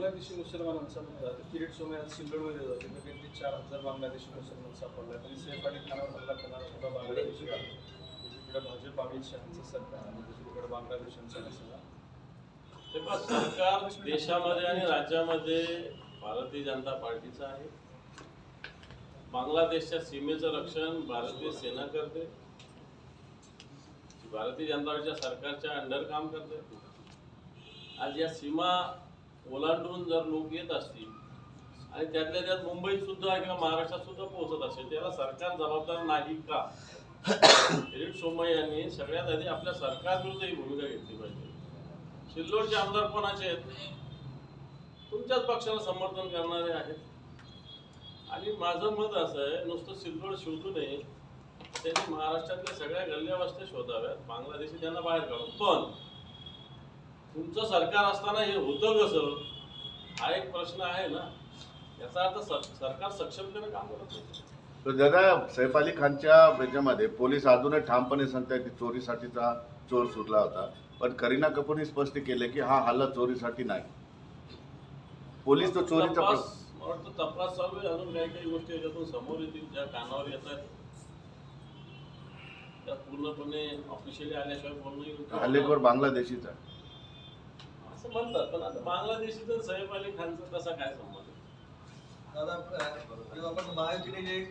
बांगलादेशी मुसलमानांचा मुद्दा किरीट सोमयात सिल्लोडमध्ये जातो. तर त्यांनी चार हजार बांगलादेशी मुसलमान सापडला. तरी सैफ अली खानावर हल्ला करणार सुद्धा बांगलादेशी इकडे भाजप अमित शहाचं सरकार आणि दुसरीकडे बांगलादेशांचं सगळा सरकार देशामध्ये आणि राज्यामध्ये भारतीय जनता पार्टीचं आहे. बांगलादेशच्या सीमेचं रक्षण भारतीय सेना करते. भारतीय जनता पार्टीच्या सरकारच्या अंडर काम करते. आज या सीमा ओलांडून जर लोक येत असतील आणि त्यातल्या त्यात मुंबईत सुद्धा किंवा महाराष्ट्रात सुद्धा पोहोचत असेल त्याला सरकार जबाबदार नाही का? किरीट सोमय यांनी सगळ्यात आधी आपल्या सरकारविरुद्ध ही भूमिका घेतली पाहिजे. सिल्लोडचे आमदार कोणाचे आहेत? तुमच्याच पक्षाला समर्थन करणारे आहेत. आणि माझं मत असं आहे नुसतं सिल्लोड शोधू नये. त्यांनी महाराष्ट्रातल्या सगळ्या गल्ल्या वस्त्या शोधाव्यात. बांगलादेशी त्यांना बाहेर काढून. पण तुमचं सरकार असताना हे होतं कसं? हा एक प्रश्न आहे ना. याचा अर्थ सर- सरकार सक्षमतेने काम करत नाही. तर दादा सैफ अली खानच्या याच्यामध्ये पोलीस अजूनही ठामपणे सांगतायत की चोरीसाठीचा चोर सुटला होता. पण करीना कपूरने स्पष्ट केले की हा हल्ला चोरीसाठी नाही. पोलीस तो चोरीचा तपास तपास चालू आहे. अजून काही काही गोष्टी याच्यातून समोर येतील ज्या कानावर येत आहेत त्या पूर्णपणे ऑफिशियली आल्याशिवाय बोलणं हल्लेखोर. बांगलादेशीचा. असं म्हणतात पण आता बांगलादेशी तर सैफ अली खानचा कसा काय संबंध? दादा जेव्हा आपण महायुतीने जे